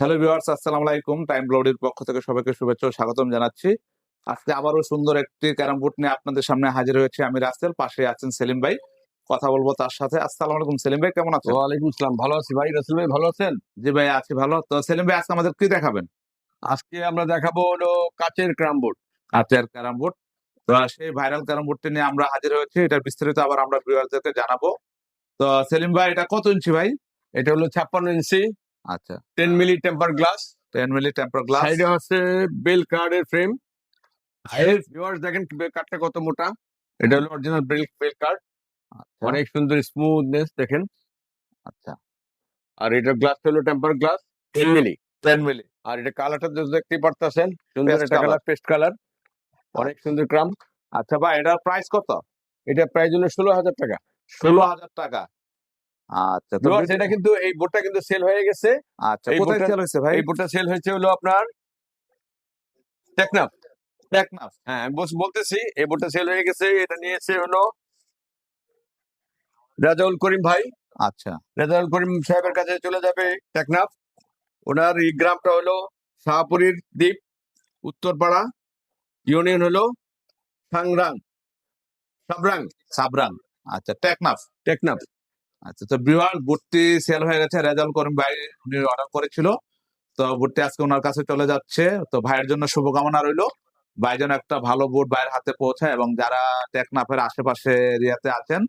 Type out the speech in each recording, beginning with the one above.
Hello viewers আসসালামু আলাইকুম। Time ব্লডির পক্ষ থেকে সবাইকে শুভেচ্ছা ও স্বাগতম জানাচ্ছি। আজকে আবারও সুন্দর একটি ক্যারাম বোর্ড নিয়ে আপনাদের সামনে হাজির হয়েছে আমি রাসেল পাশে আছেন সেলিম ভাই। কথা বলব তার সাথে। আসসালামু আলাইকুম সেলিম ভাই কেমন আছেন? ওয়ালাইকুম আসসালাম ভালো আছি ভাই। রাসেল ভাই ভালো আছেন? জি ভাই আছি ভালো। তো সেলিম ভাই আজকে আমাদের কি দেখাবেন? আজকে আমরা দেখাবো হলো কাচের ক্যারাম বোর্ড। কাচের ক্যারাম বোর্ড। তো সেই ভাইরাল ক্যারাম বোর্ডটি নিয়ে আমরা হাজির হয়েছি। এটার বিস্তারিত আবার আমরা ভিউয়ারদেরকে জানাব। তো সেলিম ভাই এটা কত ইঞ্চি ভাই? এটা হলো ছাপ্পান্ন ইঞ্চি। আচ্ছা। Ten milli temper glass. Ten milli temper glass. সাইডে হচ্ছে বেল কার্ডের ফ্রেম। ভিউয়ার্স দেখেন কার্ডটা কত মোটা। এটা হলো অরিজিনাল বেল বেল কার্ড। অনেক সুন্দর স্মুথনেস দেখেন। আচ্ছা। আর এটা গ্লাস হলো temper glass. Ten milli. Ten milli. আর এটা কালারটা দেখতেই পারতেছেন। সুন্দর একটা কালার পেস্ট কালার অনেক সুন্দর ক্রাম। আচ্ছা ভাই এটার প্রাইস কত? এটা প্রাইস হলো ষোলো হাজার টাকা। ষোলো হাজার টাকা। আচ্ছা তো এটা কিন্তু এই বোর্ডটা কিন্তু সেল হয়ে গেছে। আচ্ছা কোথায় সেল হয়েছে ভাই? এই বোর্ডটা সেল হয়েছে হলো আপনার টেকনাফ। টেকনাফ। হ্যাঁ আমি বলতেছি এই বোর্ডটা সেল হয়ে গেছে এটা নিয়েছে হলো রাজাউল করিম ভাই। আচ্ছা। রাজাউল করিম সাহেবের কাছে চলে যাবে টেকনাফ। ওনার এই গ্রামটা হলো শাহপুরীর দ্বীপ উত্তরপাড়া ইউনিয়ন হলো সাংরাং সাবরাং। সাবরাং। আচ্ছা টেকনাফ। টেকনাফ। আচ্ছা তো বিওয়ার বুটটি সেল হয়ে গেছে রেজাল্ট করিম ভাই উনি অর্ডার করেছিল। তো বুটটি আজকে ওনার কাছে চলে যাচ্ছে। তো ভাইয়ের জন্য শুভকামনা রইল। ভাই যেন একটা ভালো বুট ভাইয়ের হাতে পৌঁছায় এবং যারা টেকনাফের আশেপাশে এরিয়াতে আছেন,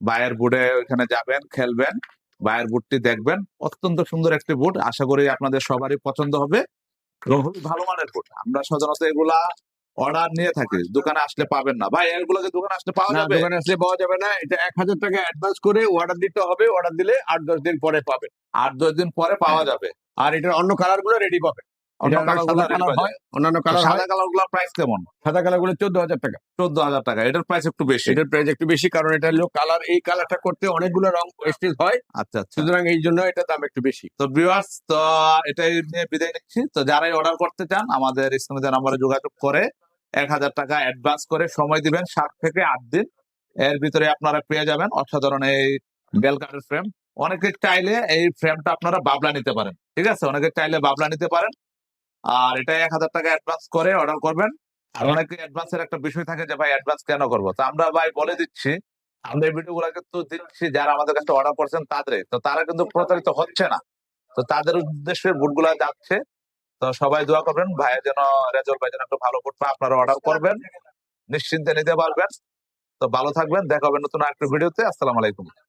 ভাইয়ের বুটে ওইখানে যাবেন, খেলবেন, ভাইয়ের বুটটি দেখবেন। অত্যন্ত সুন্দর একটি বুট আশা করি আপনাদের সবারই পছন্দ হবে এবং খুবই ভালো মানের বুট আমরা সাধারণত এগুলা অর্ডার নিয়ে থাকে দোকানে আসলে পাবেন না। ভাই এগুলোকে দোকানে আসলে পাওয়া যাবে? দোকানে আসলে পাওয়া যাবে না। এটা এক হাজার টাকা অ্যাডভান্স করে অর্ডার দিতে হবে। অর্ডার দিলে আট দশ দিন পরে পাবেন আট দশ দিন পরে পাওয়া যাবে। আর এটার অন্য কালারগুলো রেডি পাবেনগুলো হয় অন্যান্য কালার সাদা কালারগুলোর প্রাইস কেমন? সাদা কালারগুলো চোদ্দ হাজার টাকা। চোদ্দ হাজার টাকা। এটার প্রাইস একটু বেশি। এটার প্রাইস একটু বেশি কারণ এটা হলো কালার এই কালারটা করতে অনেকগুলো রং স্টেজ হয়। আচ্ছা আচ্ছা। সুতরাং এই জন্য এটা দাম একটু বেশি। তো ভিউয়ার্স তো এটাই নিয়ে বিদায় নিচ্ছি। তো যারাই অর্ডার করতে চান আমাদের স্ক্রিনে নাম্বারে যোগাযোগ করে এক হাজার টাকা অ্যাডভান্স করে সময় দিবেন, সাত থেকে আট দিন। এর ভিতরে আপনারা পেয়ে যাবেন অসাধারণ এই বেল কার্ডের ফ্রেম অনেকে চাইলে এই ফ্রেমটা আপনারা বাবলা নিতে পারেন, ঠিক আছে? অনেকে চাইলে বাবলা নিতে পারেন। আর এটা এক হাজার টাকা অ্যাডভান্স করে অর্ডার করবেন। আর অনেকে অ্যাডভান্সের একটা বিষয় থাকে যে, ভাই অ্যাডভান্স কেন করব? তো আমরা ভাই বলে দিচ্ছি, আমরা এই ভিডিও ভিডিওগুলো কিন্তু দিচ্ছি যারা আমাদের কাছে অর্ডার করছেন তাদের। তো তারা কিন্তু প্রতারিত হচ্ছে না। তো তাদের উদ্দেশ্যে বুটগুলা যাচ্ছে। তো সবাই দোয়া করবেন, ভাইয়া যেন রেজল ভাই যেন একটা ভালো পায়, আপনারা অর্ডার করবেন। নিশ্চিন্তে নিতে পারবেন। তো ভালো থাকবেন দেখাবেন নতুন আরেকটা ভিডিওতে আসসালাম আলাইকুম।